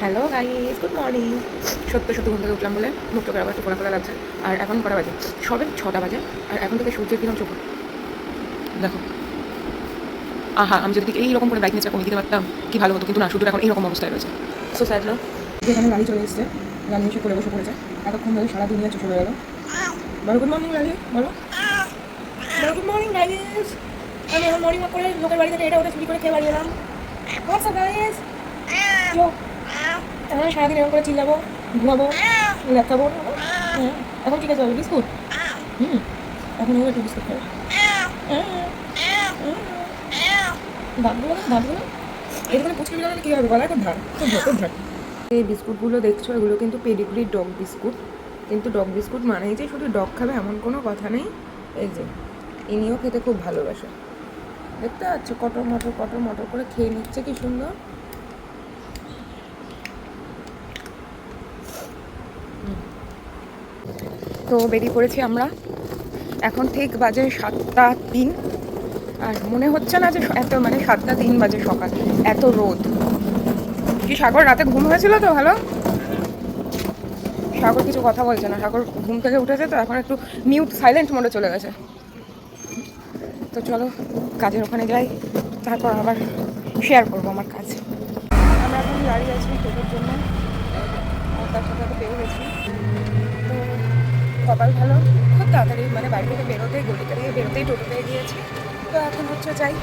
Hello guys good morning সত্য সত্য ঘুম থেকে উঠলাম বলে মুখটা আবার একটু খোলা লাগছে। আর এখন কটা বাজে? সবে ছটা বাজে, আর এখন থেকে সূর্যের কিরম চোখ দেখো। আহা, আমি যদি এইরকম করে ব্রাইটনেসটা কমিয়ে দিতে পারতাম কি ভালো হতো, কিন্তু না শুধু এখন এইরকম অবস্থায় রয়েছে। সো স্যাড না যেখানে গাড়ি চলে এসেছে রানী এসে করে বসে পড়েছে, এতক্ষণ ধরে সারা দুনিয়া চলে গেল। বলো গুড মর্নিং রানী বলো। গুড মর্নিং গাইস আমি এখন মর্নিং করে লোকের বাড়ি থেকে এটা ওটা চুরি করে খেয়ে বাড়ি এলাম। হোয়াটসঅ্যাপ গাইস এখন সারাদিন এরকম করে চিল্লাবো ঘুমাবো লেখাবো হ্যাঁ এখন ঠিক আছে বিস্কুট হুম এখন ও একটু বিস্কুট খাবে দাঁতগুলো এরকম পুচকে কী হবে গলায় খুব ধার খুব এই বিস্কুটগুলো দেখছ এগুলো কিন্তু পেডিগ্রি ডগ বিস্কুট কিন্তু ডগ বিস্কুট মানেই যে শুধু ডগ খাবে এমন কোনো কথা নেই এই যে ইনিও খেতে খুব ভালোবাসে দেখতে পাচ্ছ কটর মটর কটর মটর করে খেয়ে নিচ্ছে কি সুন্দর তো বেরিয়ে পড়েছি আমরা। এখন ঠিক বাজে সাতটা তিন। আর মনে হচ্ছে না যে এত মানে সাতটা তিন বাজে সকাল। এত রোদ। কি সাগর, রাতে ঘুম হয়েছিল তো? ভালো সাগর কিছু কথা বলছে না। সাগর ঘুম থেকে উঠেছে তো, এখন একটু মিউট সাইলেন্ট মোডে চলে গেছে। তো চলো, কাজের ওখানে যাই। তারপর আবার শেয়ার করব আমার কাজ। আমরা এখন দাঁড়িয়ে আছি কপাল ভালো। খুব তাড়াতাড়ি মানে বাড়ি থেকে বেরোতেই গলি থেকে বেরোতেই টোটো পেয়ে গিয়েছি। তো এখন হচ্ছে যাই।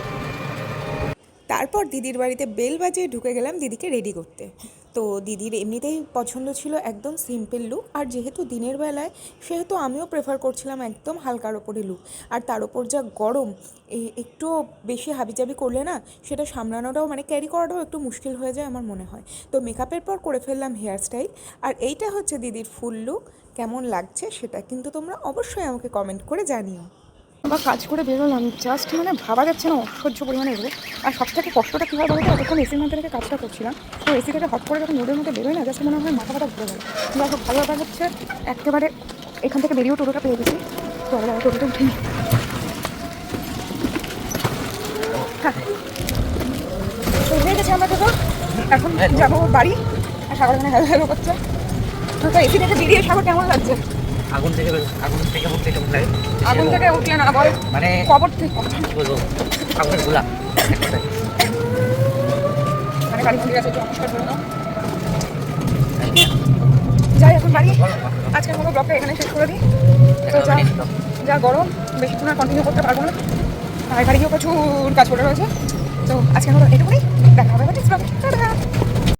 তারপর দিদির বাড়িতে বেল বাজিয়ে ঢুকে গেলাম দিদিকে রেডি করতে। তো দিদির এমনিতেই পছন্দ ছিল একদম সিম্পল লুক আর যেহেতু দিনের বেলায়, সেহেতু আমিও প্রেফার করছিলাম একদম হালকার ওপরে লুক আর তার ওপর যা গরম, এ- একটু বেশি হাবিজাবি করলে না, সেটা সামলানোটাও মানে ক্যারি করাটাও একটু মুশকিল হয়ে যায় আমার মনে হয়। তো মেকআপের পর করে ফেললাম হেয়ার স্টাইল আর এইটা হচ্ছে দিদির ফুল লুক কেমন লাগছে সেটা কিন্তু তোমরা অবশ্যই আমাকে কমেন্ট করে জানিও। বা কাজ করে বেরোলাম জাস্ট মানে ভাবা যাচ্ছে না অসহ্য পরিমাণে এগুলো আর সব থেকে কষ্টটা কীভাবে বলতো এতক্ষণ এসির মধ্যে থেকে কাজটা করছিলাম। তো এসি থেকে হট করে যখন রোডের মধ্যে বেরোয় না জাস্ট মনে হয় মাথা ফাটা ঘুরে গেল। যাই হোক ভালো ব্যাপার হচ্ছে একেবারে এখান থেকে বেরিয়েও টোটোটা পেয়ে গেছি। তো আমরা টোটোটা উঠে হ্যাঁ। হয়ে গেছে আমরা টোটো। এখন যাব বাড়ি। আর সাগর এখানে হ্যালো হ্যালো করছে। তো এসি থেকে বেরিয়ে সাগর কেমন লাগছে? আগুন থেকে আগুন থেকে থেকে মুখ লাগে? আগুন থেকে উঠলে না বল মানে কবর থেকে কি বলব? আগুনের গোলা মানে গাড়ি আছে নমস্কার করে যাই এখন বাড়ি। আজকের মতো ব্লগটা এখানে শেষ করে দিই। তো যা যা গরম বেশিক্ষণ আর কন্টিনিউ করতে পারব না। আর বাড়ি গিয়েও প্রচুর কাজ পড়ে রয়েছে। তো আজকের মতো এটুকুনি দেখা হবে নেক্সট ব্লগে টাটা!